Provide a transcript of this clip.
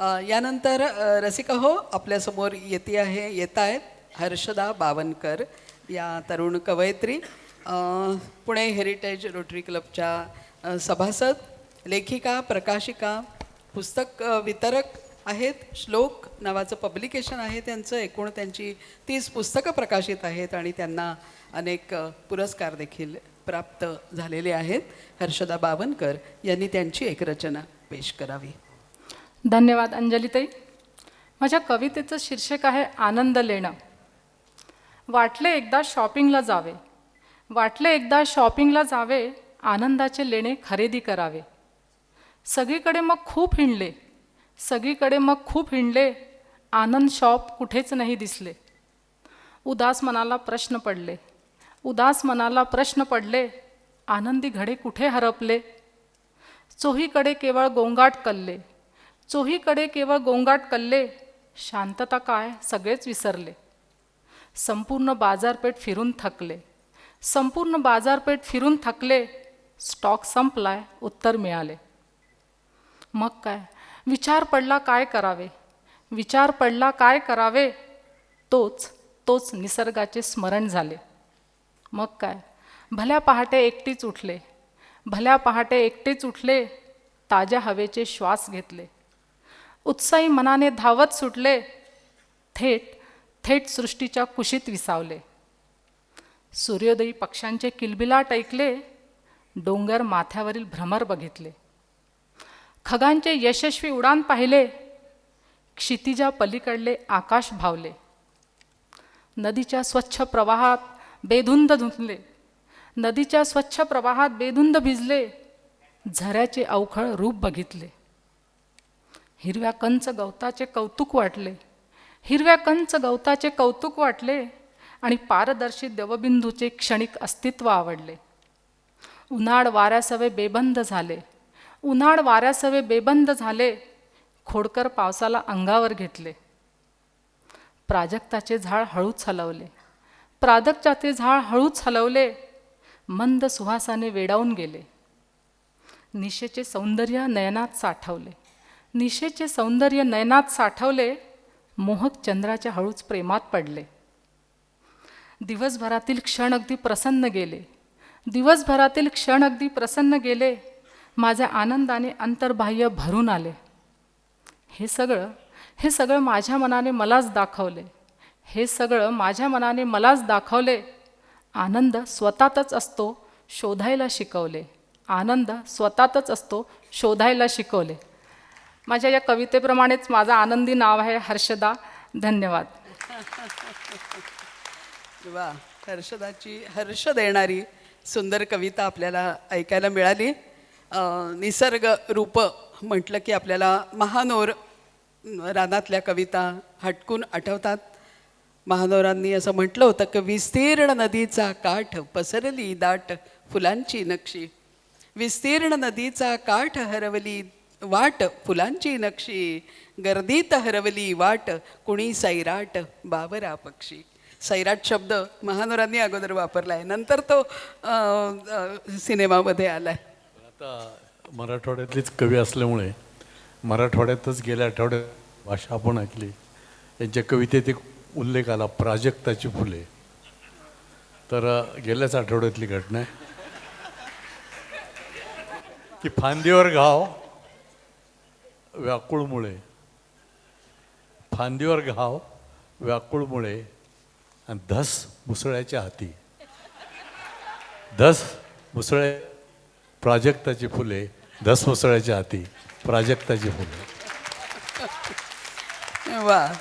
यानंतर रसिका हो आपल्यासमोर येते आहे येत आहेत हर्षदा बावनकर या तरुण कवयित्री पुणे हेरिटेज रोटरी क्लबच्या सभासद लेखिका प्रकाशिका पुस्तक वितरक आहेत. श्लोक नावाचं पब्लिकेशन आहे त्यांचं. एकूण त्यांची तीस पुस्तकं प्रकाशित आहेत आणि त्यांना अनेक पुरस्कार देखील प्राप्त झालेले आहेत. हर्षदा बावनकर यांनी त्यांची एक रचना पेश करावी. धन्यवाद अंजलीताई. माझ्या कवितेचं शीर्षक आहे आनंद लेणं. वाटले एकदा शॉपिंगला जावे. वाटले एकदा शॉपिंगला जावे आनंदाचे लेणे खरेदी करावे. सगळीकडे मग खूप हिंडले. सगळीकडे मग खूप हिंडले. आनंद शॉप कुठेच नाही दिसले. उदास मनाला प्रश्न पडले. उदास मनाला प्रश्न पडले. आनंदी घडे कुठे हरपले? चोहीकडे केवळ गोंगाट कल्ले. चोहीकडे केवळ गोंगाट कल्ले शांतता काय? सगळेच विसरले. संपूर्ण बाजारपेठ फिरून थकले. संपूर्ण बाजारपेठ फिरून थकले स्टॉक संपलाय उत्तर मिळाले. मग काय? विचार पडला काय करावे? विचार पडला काय करावे? तोच तोच निसर्गाचे स्मरण झाले. मग काय? भल्या पहाटे एकटीच उठले. भल्या पहाटे एकटेच उठले. ताज्या हवेचे श्वास घेतले. उत्साही मनाने धावत सुटले थेट थेट सृष्टीच्या कुशीत विसावले. सूर्योदयी पक्ष्यांचे किलबिलाट ऐकले डोंगर माथ्यावरील भ्रमर बघितले. खगांचे यशस्वी उडान पाहिले क्षितिजा पलीकडले आकाश भावले. नदीच्या स्वच्छ प्रवाहात बेधुंद धुंदले नदीच्या स्वच्छ प्रवाहात बेधुंद भिजले. झऱ्याचे अवखळ रूप बघितले. हिरव्या कंच गवताचे कौतुक वाटले. हिरव्या कंच गवताचे कौतुक वाटले आणि पारदर्शी देवबिंदूचे क्षणिक अस्तित्व आवडले. उन्हाळ वाऱ्यासवे बेबंद झाले. उन्हाळ वाऱ्यासवे बेबंद झाले. खोडकर पावसाला अंगावर घेतले. प्राजक्ताचे झाड हळूच हलवले. प्राजक्ताचे झाड हळूच हलवले. मंद सुहासाने वेडावून गेले. निशेचे सौंदर्य नयनात साठवले. निशेचे सौंदर्य नयनात साठवले मोहक चंद्राच्या हळूच प्रेमात पडले. दिवसभरातील क्षण अगदी प्रसन्न गेले. दिवसभरातील क्षण अगदी प्रसन्न गेले. माझ्या आनंदाने अंतर्बाह्य भरून आले. हे सगळं हे सगळं माझ्या मनाने मलाच दाखवले. हे सगळं माझ्या मनाने मलाच दाखवले. आनंद स्वतःतच असतो शोधायला शिकवले. आनंद स्वतःतच असतो शोधायला शिकवले. माझ्या या कवितेप्रमाणेच माझं आनंदी नाव आहे हर्षदा. धन्यवाद. वा हर्षदाची हर्ष देणारी सुंदर कविता आपल्याला ऐकायला मिळाली. निसर्ग रूप म्हटलं की आपल्याला महानोर रानातल्या कविता हटकून आठवतात. महानोरांनी असं म्हटलं होतं की विस्तीर्ण नदीचा काठ पसरली दाट फुलांची नक्षी. विस्तीर्ण नदीचा काठ हरवली वाट फुलांची नक्षी गर्दीत हरवली वाट कुणी सैराट बावरा पक्षी. सैराट शब्द महानोरांनी अगोदर वापरला आहे नंतर तो सिनेमामध्ये आला आहे आता मराठवाड्यातलीच कवी असल्यामुळे मराठवाड्यातच गेल्या आठवड्यात भाषा आपण ऐकली. त्यांच्या कवितेत एक उल्लेख आला प्राजक्ताची फुले. तर गेल्याच आठवड्यातली घटना आहे. की फांदीवर गाव व्याकुळमुळे. फांदीवर घाव व्याकुळमुळे. आणि धस मुसळ्याच्या हाती. धस मुसळे प्राजक्ताची फुले धस मुसळ्याच्या हाती प्राजक्ताची फुले. वा.